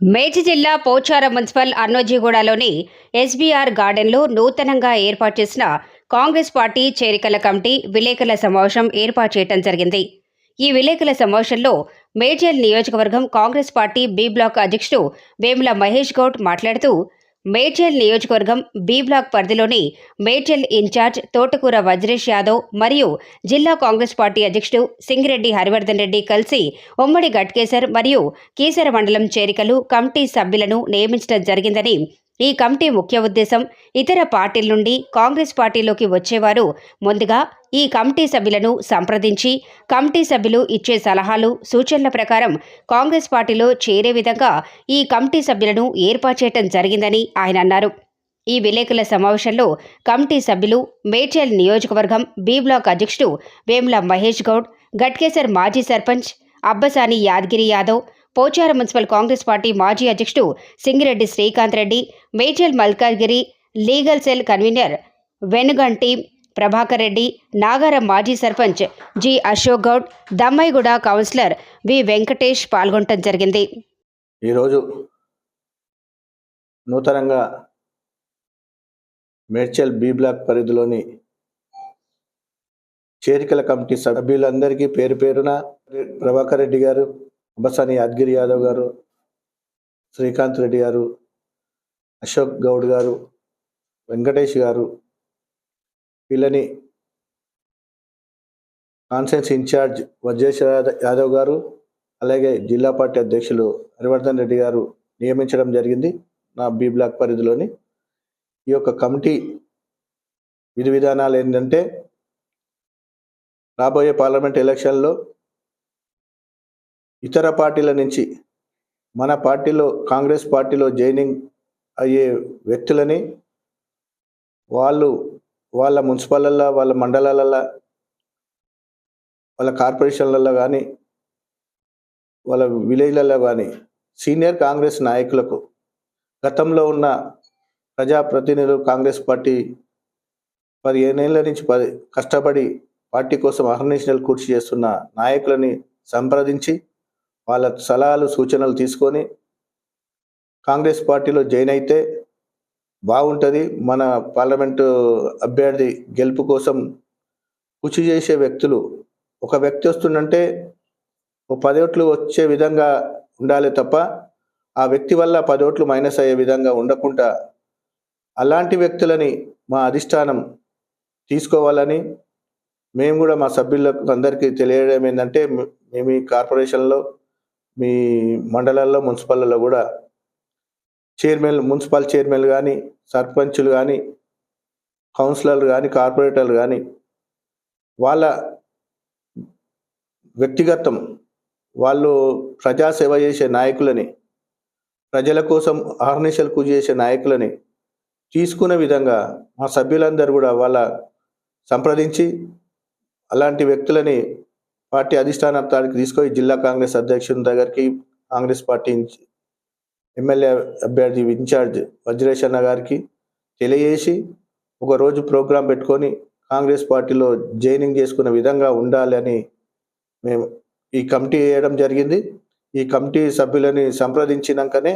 మేడ్చి జిల్లా Pocharam municipal అన్నోజీగూడలోని SBR గార్డెన్లో నూతనంగా ఏర్పాటు చేసిన కాంగ్రెస్ పార్టీ చేరికల కమిటీ విలేకరుల సమావేశం ఏర్పాటు చేయడం జరిగింది. ఈ విలేకరుల సమావేశంలో మేడ్చల్ నియోజకవర్గం కాంగ్రెస్ పార్టీ బి బ్లాక్ అధ్యక్షుడు వేముల మహేష్ గౌడ్ మాట్లాడుతూ మేడ్చల్ నియోజకవర్గం బి బ్లాక్ పరిధిలోని మేడ్చల్ ఇన్ఛార్జ్ తోటకూర వజ్రేష్ యాదవ్ మరియు జిల్లా కాంగ్రెస్ పార్టీ అధ్యక్షుడు సింగిరెడ్డి హరివర్ధన్ రెడ్డి కలిసి ఉమ్మడి గట్కేసర్ మరియు కీసర మండలం చేరికలు కమిటీ సభ్యులను నియమించడం జరిగిందని ఈ కమిటీ ముఖ్య ఉద్దేశం ఇతర పార్టీల నుండి కాంగ్రెస్ పార్టీలోకి వచ్చేవారు. ముందుగా ఈ కమిటీ సభ్యులను సంప్రదించి కమిటీ సభ్యులు ఇచ్చే సలహాలు సూచనల ప్రకారం కాంగ్రెస్ పార్టీలో చేరే విధంగా ఈ కమిటీ సభ్యులను ఏర్పాటు చేయడం జరిగిందని ఆయన అన్నారు. ఈ విలేకరుల సమావేశంలో కమిటీ సభ్యులు మేడ్చల్ నియోజకవర్గం బి బ్లాక్ అధ్యక్షుడు వేముల మహేష్ గౌడ్ గట్కేసర్ మాజీ సర్పంచ్ అబ్బసాని యాదగిరి యాదవ్ పోచారం మున్సిపల్ కాంగ్రెస్ పార్టీ మాజీ అధ్యక్షుడు Singireddy Srikanth Reddy Medchal Malkajgiri legal cell convener Venuganti Prabhakar Reddy Nagaram మాజీ sarpanch G Ashok Goud Dammaiguda councillor V Venkatesh పాల్గొనడం జరిగింది. ఈరోజు నూతనంగా మేడ్చల్ బి బ్లాక్ పరిధిలోని చేరికల కమిటీ సభ్యులందరికీ పేరు పేరున ప్రభాకర్ రెడ్డి గారు అంబసాని యాదగిరి యాదవ్ గారు శ్రీకాంత్ రెడ్డి గారు అశోక్ గౌడ్ గారు వెంకటేష్ గారు వీళ్ళని కాన్సెన్స్ ఇన్ఛార్జ్ వజ్రేశ్వర యాదవ్ గారు అలాగే జిల్లా పార్టీ అధ్యక్షులు హరివర్ధన్ రెడ్డి గారు నియమించడం జరిగింది నా బి బ్లాక్ పరిధిలోని. ఈ యొక్క కమిటీ విధి విధానాలు ఏంటంటే రాబోయే పార్లమెంట్ ఎలక్షన్లో ఇతర పార్టీల నుంచి మన పార్టీలో కాంగ్రెస్ పార్టీలో జాయినింగ్ అయ్యే వ్యక్తులని వాళ్ళు వాళ్ళ మున్సిపాలల్లో వాళ్ళ మండలాలలో వాళ్ళ కార్పొరేషన్లలో కానీ వాళ్ళ విలేజ్లలో కానీ సీనియర్ కాంగ్రెస్ నాయకులకు గతంలో ఉన్న ప్రజాప్రతినిధులు కాంగ్రెస్ పార్టీ పదిహేనేళ్ళ నుంచి పది కష్టపడి పార్టీ కోసం అహర్నిశలు కృషి చేస్తున్న నాయకులని సంప్రదించి వాళ్ళ సలహాలు సూచనలు తీసుకొని కాంగ్రెస్ పార్టీలో జాయిన్ అయితే బాగుంటుంది. మన పార్లమెంటు అభ్యర్థి గెలుపు కోసం కృషి చేసే వ్యక్తులు. ఒక వ్యక్తి వస్తుందంటే ఓ పది ఓట్లు వచ్చే విధంగా ఉండాలి తప్ప ఆ వ్యక్తి వల్ల పది ఓట్లు మైనస్ అయ్యే విధంగా ఉండకుండా అలాంటి వ్యక్తులని మా అధిష్టానం తీసుకోవాలని మేము కూడా మా సభ్యులకు అందరికీ తెలియడం ఏంటంటే మేము ఈ కార్పొరేషన్లో మీ మండలాల్లో మున్సిపాల్లో కూడా చైర్మన్ మున్సిపల్ చైర్మన్లు కానీ సర్పంచులు కానీ కౌన్సిలర్లు కానీ కార్పొరేటర్లు కానీ వాళ్ళ వ్యక్తిగతం వాళ్ళు ప్రజాసేవ చేసే నాయకులని ప్రజల కోసం అహర్నిశలు కృషి చేసే నాయకులని తీసుకునే విధంగా మా సభ్యులందరూ కూడా వాళ్ళ సంప్రదించి అలాంటి వ్యక్తులని పార్టీ అధిష్టానానికి తీసుకొని జిల్లా కాంగ్రెస్ అధ్యక్షుని దగ్గరికి కాంగ్రెస్ పార్టీ ఎమ్మెల్యే అభ్యర్థి ఇన్ఛార్జ్ వజ్రేష్ గారికి తెలియజేసి ఒక రోజు ప్రోగ్రాం పెట్టుకొని కాంగ్రెస్ పార్టీలో జాయినింగ్ చేసుకునే విధంగా ఉండాలని మేము ఈ కమిటీ వేయడం జరిగింది. ఈ కమిటీ సభ్యులని సంప్రదించినాకనే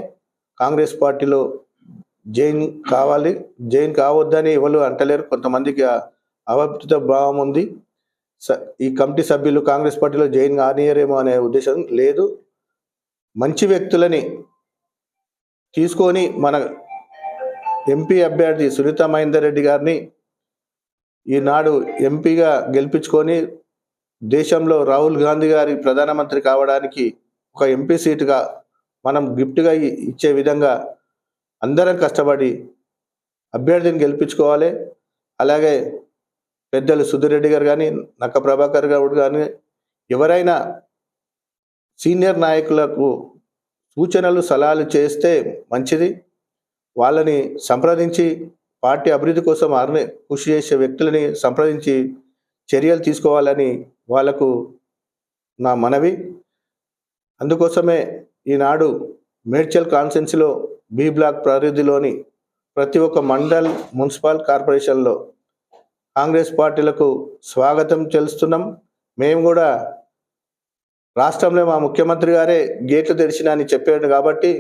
కాంగ్రెస్ పార్టీలో జైన్ కావాలి. జైన్ కావద్దని ఎవరు అంటలేరు. కొంతమందికి ఆ భావం ఉంది. ఈ కమిటీ సభ్యులు కాంగ్రెస్ పార్టీలో జైన్ కానియరేమో అనే ఉద్దేశం లేదు. మంచి వ్యక్తులని తీసుకొని మన ఎంపీ అభ్యర్థి సునీత మహేందర్ రెడ్డి గారిని ఈనాడు ఎంపీగా గెలిపించుకొని దేశంలో రాహుల్ గాంధీ గారి ప్రధానమంత్రి కావడానికి ఒక ఎంపీ సీటుగా మనం గిఫ్ట్గా ఇచ్చే విధంగా అందరం కష్టపడి అభ్యర్థిని గెలిపించుకోవాలి. అలాగే పెద్దలు సుధిరెడ్డి గారు కానీ నక్క ప్రభాకర్ గౌడ్ కానీ ఎవరైనా సీనియర్ నాయకులకు సూచనలు సలహాలు చేస్తే మంచిది. వాళ్ళని సంప్రదించి పార్టీ అభివృద్ధి కోసం ఆర్ని కృషి చేసే వ్యక్తులని సంప్రదించి చర్యలు తీసుకోవాలని వాళ్ళకు నా మనవి. అందుకోసమే ఈనాడు మేడ్చల్ కాన్సెన్సీలో బి బ్లాక్ పరిధిలోని ప్రతి ఒక్క మండల్ మున్సిపల్ కార్పొరేషన్లో కాంగ్రెస్ పార్టీలకు స్వాగతం తెలుస్తున్నాం మేము కూడా రాష్ట్రంలో మా ముఖ్యమంత్రి గారే గేట్లు తెరిచిన అని చెప్పాడు కాబట్టి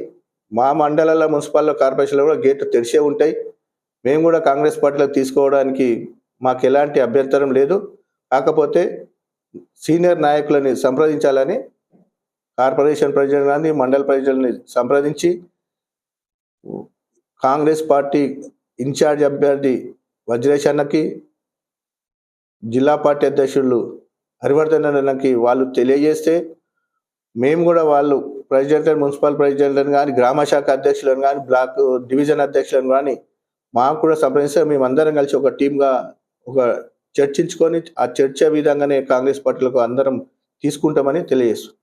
మా మండలాల మున్సిపల్ కార్పొరేషన్లో కూడా గేట్లు తెరిచే ఉంటాయి. మేము కూడా కాంగ్రెస్ పార్టీలకు తీసుకోవడానికి మాకు ఎలాంటి అభ్యంతరం లేదు. కాకపోతే సీనియర్ నాయకులని సంప్రదించాలని కార్పొరేషన్ ప్రెసిడెంట్ కానీ మండల ప్రెసిడెంట్ని సంప్రదించి కాంగ్రెస్ పార్టీ ఇన్ఛార్జ్ అభ్యర్థి వజ్రేష్ అన్నకి జిల్లా పార్టీ అధ్యక్షులు హరివర్ధన్ అన్నకి వాళ్ళు తెలియజేస్తే మేము కూడా వాళ్ళు ప్రెసిడెంట్ మున్సిపల్ ప్రెసిడెంట్లను కానీ గ్రామ శాఖ అధ్యక్షులను కానీ బ్లాక్ డివిజన్ అధ్యక్షులను కానీ మాకు కూడా సంప్రదిస్తే మేమందరం కలిసి ఒక టీమ్గా ఒక చర్చించుకొని ఆ చర్చ విధంగానే కాంగ్రెస్ పార్టీలకు అందరం తీసుకుంటామని తెలియజేస్తుంది